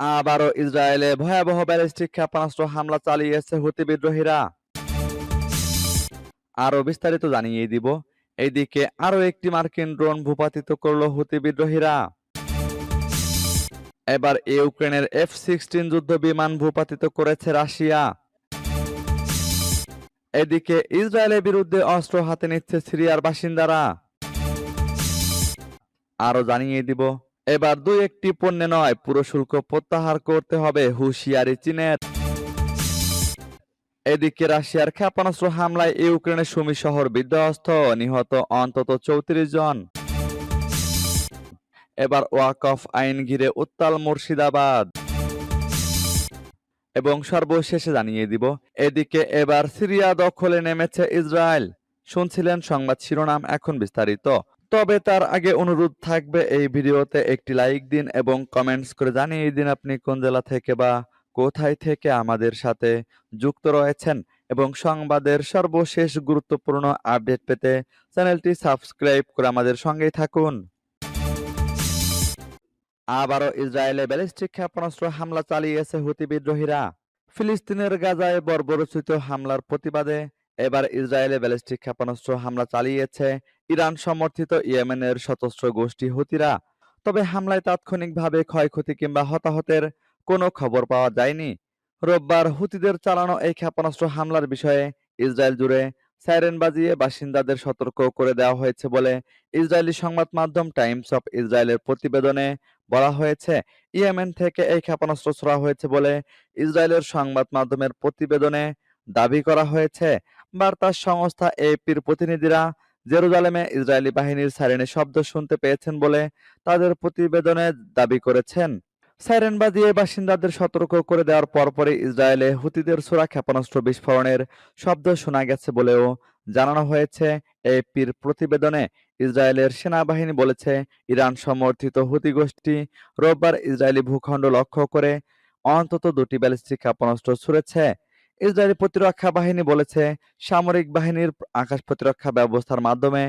আবারও ইসরায়েলে ভয়াবহ ব্যালিস্টিক ক্ষেপণাস্ত্র হামলা চালিয়েছে হুতি বিদ্রোহীরা। আরও বিস্তারিত জানিয়ে দিব। এইদিকে আরও একটি মার্কিন ড্রোন ভূপাতিত করল হুতি বিদ্রোহীরা। এবার ইউক্রেনের এফ সিক্সটিন যুদ্ধ বিমান ভূপাতিত করেছে রাশিয়া। এদিকে ইসরায়েলের বিরুদ্ধে অস্ত্র হাতে নিচ্ছে সিরিয়ার বাসিন্দারা। আরও জানিয়ে দিব এবার দুই একটি পণ্যে নয়, পুরো শুল্ক প্রত্যাহার করতে হবে হুঁশিয়ারি চীনের। এদিকে রাশিয়ার ক্ষেপণাস্ত্র হামলায় ইউক্রেনের সুমি শহর বিধ্বস্ত, নিহত অন্তত চৌত্রিশ জন। এবার ওয়াকফ আইন ঘিরে উত্তাল মুর্শিদাবাদ। এবং সর্বশেষে জানিয়ে দিব, এদিকে এবার সিরিয়া দখলে নেমেছে ইসরায়েল। শুনছিলেন সংবাদ শিরোনাম এখন বিস্তারিত। তবে তার আগে অনুরোধ থাকবে এই ভিডিওতে একটি লাইক দিন এবং কমেন্টস করে জানিয়ে দিন আপনি কোন জেলা থেকে বা কোথায় থেকে আমাদের সাথে যুক্ত রয়েছেন এবং সংবাদের সর্বশেষ গুরুত্বপূর্ণ আপডেট পেতে চ্যানেলটি সাবস্ক্রাইব করে আমাদের সঙ্গেই থাকুন। আবারও ইসরায়েলে ব্যালিস্টিক ক্ষেপণাস্ত্র হামলা চালিয়েছে হুতি বিদ্রোহীরা। ফিলিস্তিনের গাজায় বর্বরচিত হামলার প্রতিবাদে এবার ইসরায়েলে ব্যালিস্টিক ক্ষেপণাস্ত্র হামলা চালিয়েছে ইরান সমর্থিত ইয়েমেনের সশস্ত্র গোষ্ঠী হুতিরা। তবে হামলায় তাৎক্ষণিকভাবে ক্ষয়ক্ষতি কিংবা হতাহতের কোনো খবর পাওয়া যায়নি। রোববার হুতিদের চালানো এই ক্ষেপণাস্ত্র হামলার বিষয়ে ইসরায়েল জুড়ে সাইরেন বাজিয়ে বাসিন্দাদের সতর্ক করে দেওয়া হয়েছে বলে ইসরায়েলি সংবাদ মাধ্যম টাইমস অফ ইসরায়েলের প্রতিবেদনে বলা হয়েছে। ইয়েমেন থেকে এই ক্ষেপণাস্ত্র ছোড়া হয়েছে বলে ইসরায়েলের সংবাদ মাধ্যমের প্রতিবেদনে দাবি করা হয়েছে। বার্তা সংস্থা এপির প্রতিনিধিরা জেরুজালেমে ইসরায়েলি বাহিনীর সাইরেনের শব্দ শুনতে পেয়েছেন বলে তাদের প্রতিবেদনে দাবি করেছেন। সাইরেন বাজিয়ে বাসিন্দাদের সতর্ক করে দেওয়ার পরপরই ইসরায়েলে হুতিদের ছোড়া ক্ষেপণাস্ত্র বিস্ফোরণের শব্দ শোনা গেছে বলেও জানানো হয়েছে। এপির প্রতিবেদনে ইসরায়েলের সেনাবাহিনী বলেছে, ইরান সমর্থিত হুতি গোষ্ঠী রোববার ইসরায়েলি ভূখণ্ড লক্ষ্য করে অন্তত দুটি ব্যালিস্টিক ক্ষেপণাস্ত্র ছুড়েছে। ইসরায়েলি প্রতিরক্ষা বাহিনী বলেছে, সামরিক বাহিনীর আকাশ প্রতিরক্ষা ব্যবস্থার মাধ্যমে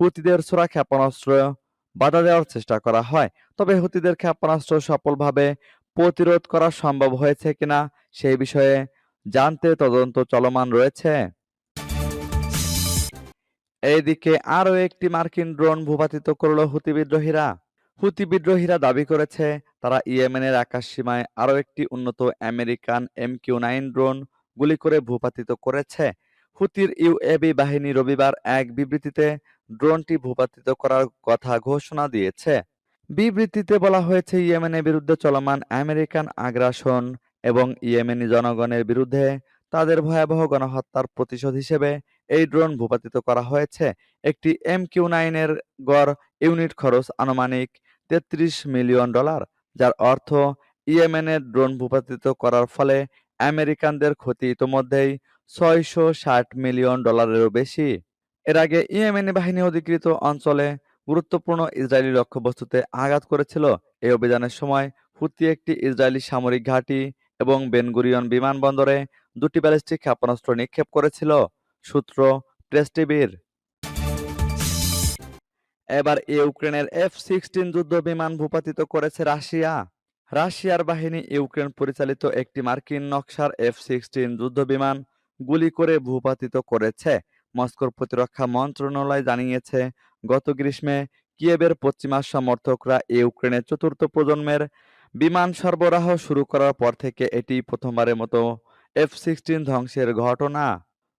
হুতিদের ছোড়া ক্ষেপণাস্ত্র বাধা দেওয়ার চেষ্টা করা হয়। তবে হুতিদের ক্ষেপণাস্ত্র সফলভাবে প্রতিরোধ করা সম্ভব হয়েছে কিনা সেই বিষয়ে জানতে তদন্ত চলমান রয়েছে। এইদিকে আরও একটি মার্কিন ড্রোন ভূপাতিত করল হুতি বিদ্রোহীরা। হুতি বিদ্রোহীরা দাবি করেছে, তারা ইয়েমেনের আকাশ সীমায় আরও একটি উন্নত American M Q nine drone গুলি করে ভূপাতিত করেছে। হুতির ইউএবি বাহিনী রবিবার এক বিবৃতিতে ড্রোনটি ভূপাতিত করার কথা ঘোষণা দিয়েছে। বিবৃতিতে বলা হয়েছে, ইয়েমেনের বিরুদ্ধে চলমান আমেরিকান আগ্রাসন এবং ইয়েমেনি জনগণের বিরুদ্ধে তাদের ভয়াবহ গণহত্যার প্রতিশোধ হিসেবে এই ড্রোন ভূপাতিত করা হয়েছে। একটি এম কিউ নাইনের গড় ইউনিট খরচ আনুমানিক তেত্রিশ মিলিয়ন ডলার, যার অর্থ ইয়েমেনের ড্রোন ভূপাতিত করার ফলে আমেরিকানদের ক্ষতি ইতোমধ্যেই ছয়শো ষাট মিলিয়ন ডলারেরও বেশি। এর আগে ইয়েমেনি বাহিনী অধিকৃত অঞ্চলে গুরুত্বপূর্ণ ইসরায়েলি লক্ষ্যবস্তুতে আঘাত করেছিল। এই অভিযানের সময় হুতি একটি ইসরায়েলি সামরিক ঘাঁটি এবং বেনগুরিয়ন বিমানবন্দরে দুটি ব্যালিস্টিক ক্ষেপণাস্ত্র নিক্ষেপ করেছিল, সূত্র প্রেস টিভির। এবার ইউক্রেনের এফ সিক্সটিন যুদ্ধ বিমান ভূপাতিত করেছে রাশিয়া। রাশিয়ার বাহিনী ইউক্রেন পরিচালিত একটি মার্কিন নকশার এফ সিক্সটিন যুদ্ধ বিমান গুলি করে ভূপাতিত করেছে। মস্কোর প্রতিরক্ষা মন্ত্রণালয় জানিয়েছে, গত গ্রীষ্মে কিয়েবের পশ্চিমা সমর্থকরা ইউক্রেনের চতুর্থ প্রজন্মের বিমান সরবরাহ শুরু করার পর থেকে এটি প্রথমবারের মতো এফ সিক্সটিন ধ্বংসের ঘটনা।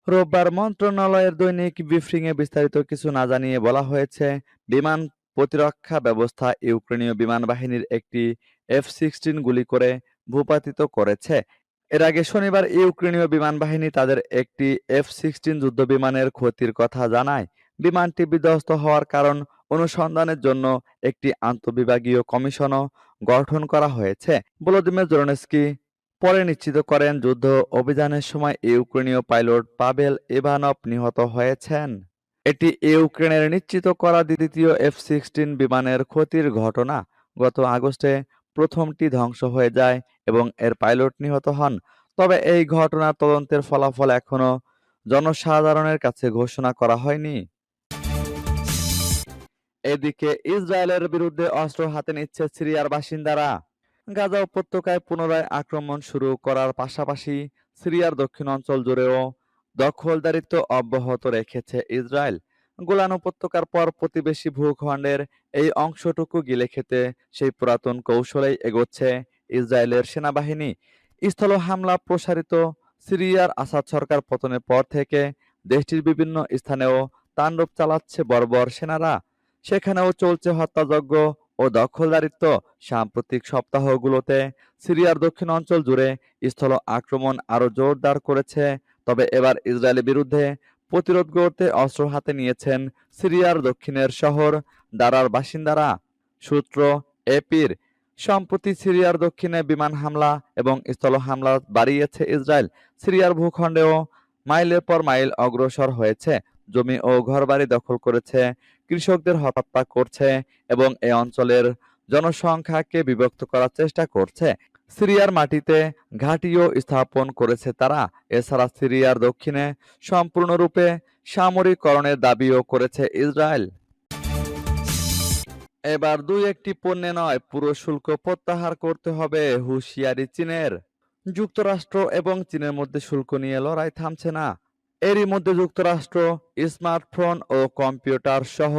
রোববার মন্ত্রণালয়ের দৈনিক ব্রিফিংয়ে বিস্তারিত কিছু না জানিয়ে বলা হয়েছে, বিমান প্রতিরক্ষা ব্যবস্থা ইউক্রেনীয় বিমান বাহিনীর একটি এফ সিক্সটিন গুলি করে ভূপাতিত করেছে। এর আগে শনিবার ইউক্রেনীয় বিমান বাহিনী তাদের একটি এফ সিক্সটিন যুদ্ধ বিমানের ক্ষতির কথা জানায়। বিমানটি বিধ্বস্ত হওয়ার কারণ অনুসন্ধানের জন্য একটি আন্তঃবিভাগীয় কমিশনও গঠন করা হয়েছে। ভলোদিমির জেলেনস্কি পরে নিশ্চিত করেন যুদ্ধ অভিযানের সময় ইউক্রেনীয় পাইলট পাবেল ইভানভ নিহত হয়েছেন। এটি ইউক্রেনের নিশ্চিত করা দ্বিতীয় এফ সিক্সটিন বিমানের ক্ষতির ঘটনা। গত আগস্টে প্রথমটি ধ্বংস হয়ে যায় এবং এর পাইলট নিহত হন। তবে এই ঘটনার তদন্তের ফলাফল এখনও জনসাধারণের কাছে ঘোষণা করা হয়নি। এদিকে ইসরায়েলের বিরুদ্ধে অস্ত্র হাতে নিচ্ছে সিরিয়ার বাসিন্দারা। গাজা উপত্যকায় পুনরায় আক্রমণ শুরু করার পাশাপাশি সিরিয়ার দক্ষিণ অঞ্চল জুড়েও দখলদারিত্ব অব্যাহত রেখেছে ইসরায়েল। গোলান উপত্যকার পর প্রতিবেশী ভূখণ্ডের এই অংশটুকু গিলে খেতে সেই পুরাতন কৌশলেই এগোচ্ছে ইসরায়েলের সেনাবাহিনী। স্থল হামলা প্রসারিত সিরিয়ার আসাদ সরকার পতনের পর থেকে দেশটির বিভিন্ন স্থানেও তাণ্ডব চালাচ্ছে বর্বর সেনারা। সেখানেও চলছে হত্যাযজ্ঞ ও দখলদারিত্ব। সাম্প্রতিক সপ্তাহগুলোতে সিরিয়ার দক্ষিণ অঞ্চল জুড়ে স্থল আক্রমণ আরও জোরদার করেছে। তবে এবার ইসরায়েলের বিরুদ্ধে প্রতিরোধ গড়তে অস্ত্র হাতে নিয়েছেন সিরিয়ার দক্ষিণের শহর। দারার বাসিন্দারা, সূত্র এপির। সম্প্রতি সিরিয়ার দক্ষিণে বিমান হামলা এবং স্থল হামলা বাড়িয়েছে ইসরায়েল। সিরিয়ার ভূখণ্ডেও মাইলের পর মাইল অগ্রসর হয়েছে। জমি ও ঘরবাড়ি দখল করেছে, কৃষকদের হত্যা করছে এবং এই অঞ্চলের জনসংখ্যাকে বিভক্ত করার চেষ্টা করছে। সিরিয়ার মাটিতে ঘাঁটিও স্থাপন করেছে তারা। এছাড়া সিরিয়ার দক্ষিণে সম্পূর্ণরূপে সামরিকরণের দাবিও করেছে ইসরায়েল। এবার দুই একটি পণ্যে নয়, পুরো শুল্ক প্রত্যাহার করতে হবে হুঁশিয়ারি চীনের। যুক্তরাষ্ট্র এবং চীনের মধ্যে শুল্ক নিয়ে লড়াই থামছে না। এরই মধ্যে যুক্তরাষ্ট্র স্মার্টফোন ও কম্পিউটার সহ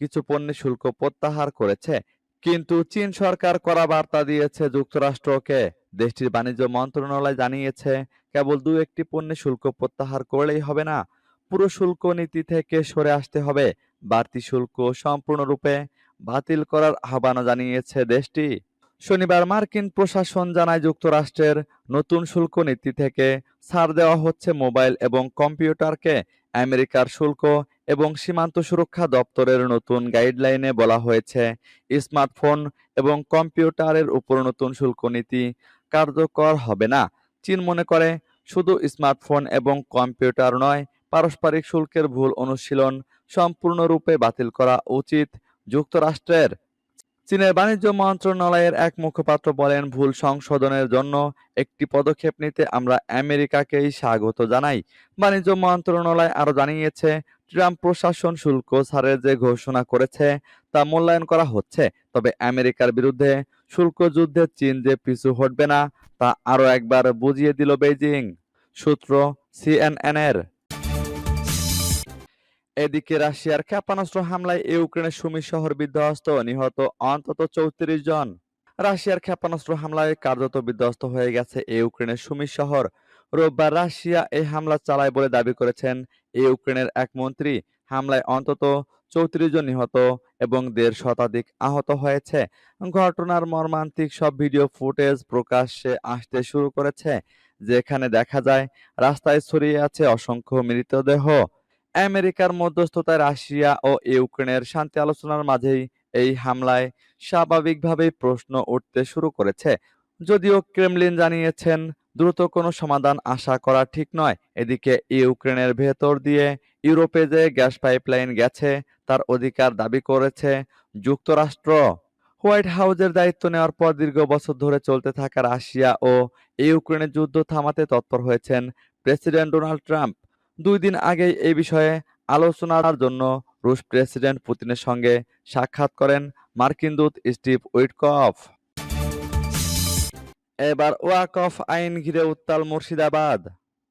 কিছু পণ্যে শুল্ক প্রত্যাহার করেছে কিন্তু চীন সরকার কড়া বার্তা দিয়েছে যুক্তরাষ্ট্রকে দেশটির বাণিজ্য মন্ত্রণালয় জানিয়েছে, কেবল দু একটি পণ্যে শুল্ক প্রত্যাহার করলেই হবে না। পুরো শুল্ক নীতি থেকে সরে আসতে হবে। বাড়তি শুল্ক সম্পূর্ণরূপে বাতিল করার আহ্বানও জানিয়েছে দেশটি। শনিবার মার্কিন প্রশাসন জানায় যুক্তরাষ্ট্রের নতুন শুল্ক নীতি থেকে ছাড় দেওয়া হচ্ছে মোবাইল এবং কম্পিউটারকে। আমেরিকার শুল্ক এবং সীমান্ত সুরক্ষা দপ্তরের নতুন গাইডলাইনে বলা হয়েছে, স্মার্টফোন এবং কম্পিউটারের উপর নতুন শুল্ক নীতি কার্যকর হবে না। চীন মনে করে, শুধু স্মার্টফোন এবং কম্পিউটার নয়, পারস্পরিক শুল্কের ভুল অনুশীলন সম্পূর্ণরূপে বাতিল করা উচিত যুক্তরাষ্ট্রের। চীনের বাণিজ্য মন্ত্রণালয়ের এক মুখপাত্র বলেন, ভুল সংশোধনের জন্য একটি পদক্ষেপ নিতে আমরা আমেরিকাকেই স্বাগত জানাই। বাণিজ্য মন্ত্রণালয় আরও জানিয়েছে, ট্রাম্প প্রশাসন শুল্ক ছাড়ের যে ঘোষণা করেছে তা মূল্যায়ন করা হচ্ছে, তবে আমেরিকার বিরুদ্ধে শুল্ক যুদ্ধে চীন যে পিছু হটবে না তা আরও একবার বুঝিয়ে দিল বেইজিং, সূত্র সিএনএন এর এদিকে রাশিয়ার ক্ষেপণাস্ত্র হামলায় ইউক্রেনের সুমি শহর বিধ্বস্ত, নিহত অন্তত চৌত্রিশ জন। রাশিয়ার ক্ষেপণাস্ত্র হামলায় কার্যত বিধ্বস্ত হয়ে গেছে ইউক্রেনের সুমি শহর। রোববার রাশিয়া এই হামলা চালায় বলে দাবি করেছেন ইউক্রেনের এক মন্ত্রী। হামলায় অন্তত চৌত্রিশ জন নিহত এবং দেড় শতাধিক আহত হয়েছে। ঘটনার মর্মান্তিক সব ভিডিও ফুটেজ প্রকাশ্যে আসতে শুরু করেছে, যেখানে দেখা যায়, রাস্তায় ছড়িয়ে আছে অসংখ্য মৃতদেহ। আমেরিকার মধ্যস্থতায় রাশিয়া ও ইউক্রেনের শান্তি আলোচনার মাঝেই এই হামলায় স্বাভাবিকভাবেই প্রশ্ন উঠতে শুরু করেছে। যদিও ক্রেমলিন জানিয়েছেন, দ্রুত কোনো সমাধান আশা করা ঠিক নয়। এদিকে ইউক্রেনের ভেতর দিয়ে ইউরোপে যে গ্যাস পাইপলাইন গেছে, তার অধিকার দাবি করেছে যুক্তরাষ্ট্র। হোয়াইট হাউসের দায়িত্ব নেওয়ার পর দীর্ঘ বছর ধরে চলতে থাকা রাশিয়া ও ইউক্রেনের যুদ্ধ থামাতে তৎপর হয়েছেন প্রেসিডেন্ট ডোনাল্ড ট্রাম্প। দুই দিন আগেই এই বিষয়ে আলোচনার জন্য রুশ প্রেসিডেন্ট পুতিনের সঙ্গে সাক্ষাৎ করেন মার্কিন দূত স্টিভ উইটকফ। এবার ওয়াকফ আইন ঘিরে উত্তাল মুর্শিদাবাদ।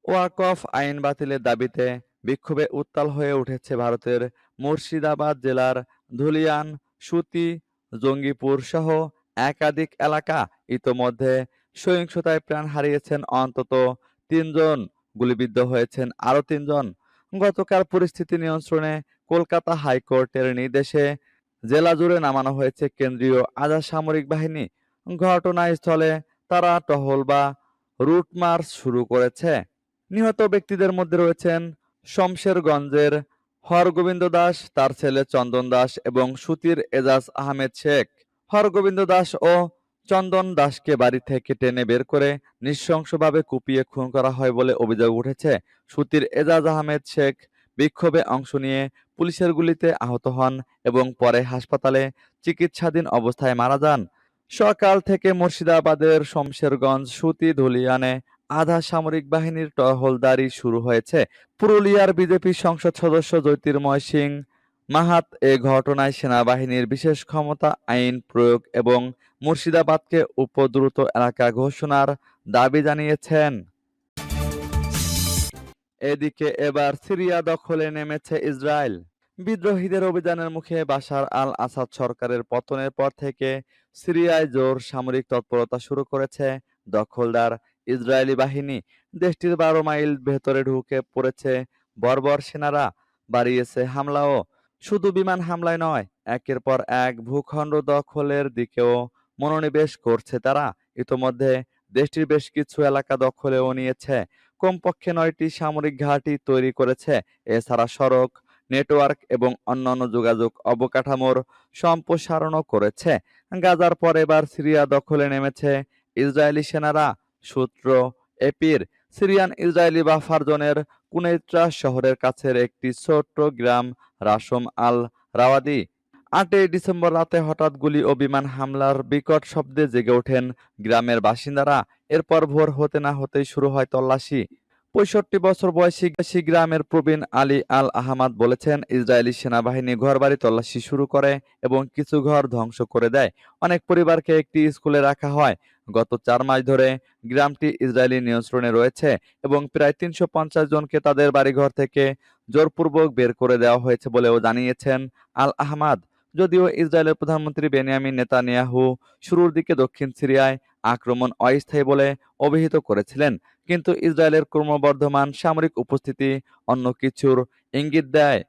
ওয়াকফ আইন বাতিলের দাবিতে বিক্ষোভে উত্তাল হয়ে উঠেছে ভারতের মুর্শিদাবাদ জেলার ধুলিয়ান, সুতি, জঙ্গিপুর সহ একাধিক এলাকা। ইতোমধ্যে সহিংসতায় প্রাণ হারিয়েছেন অন্তত তিনজন। গুলিবিদ্ধ হয়েছেন আরও তিনজন। গতকাল পরিস্থিতি নিয়ন্ত্রণে কলকাতা হাইকোর্টের নির্দেশে জেলা জুড়ে নামানো হয়েছে কেন্দ্রীয় আজাদ সামরিক বাহিনী। ঘটনাস্থলে তারা টহল বা রুট মার্চ শুরু করেছে। নিহত ব্যক্তিদের মধ্যে রয়েছেন শমশেরগঞ্জের হরগোবিন্দ দাস, তার ছেলে চন্দন দাস এবং সুতির এজাজ আহমেদ শেখ। হরগোবিন্দ দাস ও চন্দন দাসকে বাড়ি থেকে টেনে বের করে নৃশংসভাবে কুপিয়ে খুন করা হয় বলে অভিযোগ উঠেছে। সুতির এজাজ আহমেদ শেখ বিক্ষোভে অংশ নিয়ে পুলিশের গুলিতে আহত হন এবং পরে হাসপাতালে চিকিৎসাধীন অবস্থায় মারা যান। সকাল থেকে মুর্শিদাবাদের শমশেরগঞ্জ সুতি ধুলিয়ানে আধা সামরিক বাহিনীর টহলদারি শুরু হয়েছে। পুরুলিয়ার বিজেপি সংসদ সদস্য জ্যোতির্ময় সিং মাহাত এ ঘটনায় সেনাবাহিনীর বিশেষ ক্ষমতা, আইন প্রয়োগ এবং মুর্শিদাবাদকে উপদ্রুত এলাকা ঘোষণার দাবি জানিয়েছেন। এদিকে এবার সিরিয়া দখলে নেমেছে ইসরায়েল। বিদ্রোহীদের অভিযানের মুখে বাশার আল আসাদ সরকারের পতনের পর থেকে সিরিয়ায় জোর সামরিক তৎপরতা শুরু করেছে দখলদার ইসরায়েলি বাহিনী। দেশটির বারো মাইল ভেতরে ঢুকে পড়েছে বর্বর সেনারা, বাড়িয়েছে হামলাও। শুধু বিমান হামলায় নয়, একের পর এক ভূখণ্ড দখলের দিকেও মনোনিবেশ করছে তারা। ইতোমধ্যে দেশটির বেশ কিছু এলাকা দখলেও নিয়েছে। কমপক্ষে নয়টি সামরিক ঘাঁটি তৈরি করেছে। এছাড়া সড়ক, নেটওয়ার্ক এবং অন্যান্য যোগাযোগ অবকাঠামোর সম্প্রসারণও করেছে। গাজার পর এবার সিরিয়া দখলে নেমেছে ইসরায়েলি সেনারা, সূত্র এপির। সিরিয়ান ইসরায়েলি বাফার জোনের কুনেত্রা শহরের কাছের একটি ছোট্ট গ্রাম রাসম আল রাওয়াদি আটই ডিসেম্বর রাতে হঠাৎ গুলি ও বিমান হামলার বিকট শব্দে জেগে ওঠেন গ্রামের বাসিন্দারা। এরপর ভোর হতে না হতেই শুরু হয় তল্লাশি। পঁয়ষট্টি বছর বয়সী গ্রামের প্রবীণ আলী আল আহমাদ বলেছেন, ইসরায়েলি সেনাবাহিনী ঘরবাড়ি তল্লাশি শুরু করে এবং কিছু ঘর ধ্বংস করে দেয়। অনেক পরিবারকে একটি স্কুলে রাখা হয়। গত চার মাস ধরে গ্রামটি ইসরায়েলি নিয়ন্ত্রণে রয়েছে এবং প্রায় তিনশো পঞ্চাশ জনকে তাদের বাড়িঘর থেকে জোরপূর্বক বের করে দেওয়া হয়েছে বলেও জানিয়েছেন আল আহমাদ। যদিও ইসরায়েলের প্রধানমন্ত্রী বেনিয়ামিন নেতানিয়াহু শুরুর দিকে দক্ষিণ সিরিয়ায় আক্রমণ অস্থায়ী বলে অভিহিত করেছিলেন, কিন্তু ইসরায়েলের ক্রমবর্ধমান সামরিক উপস্থিতি অন্য কিছুর ইঙ্গিত দেয়।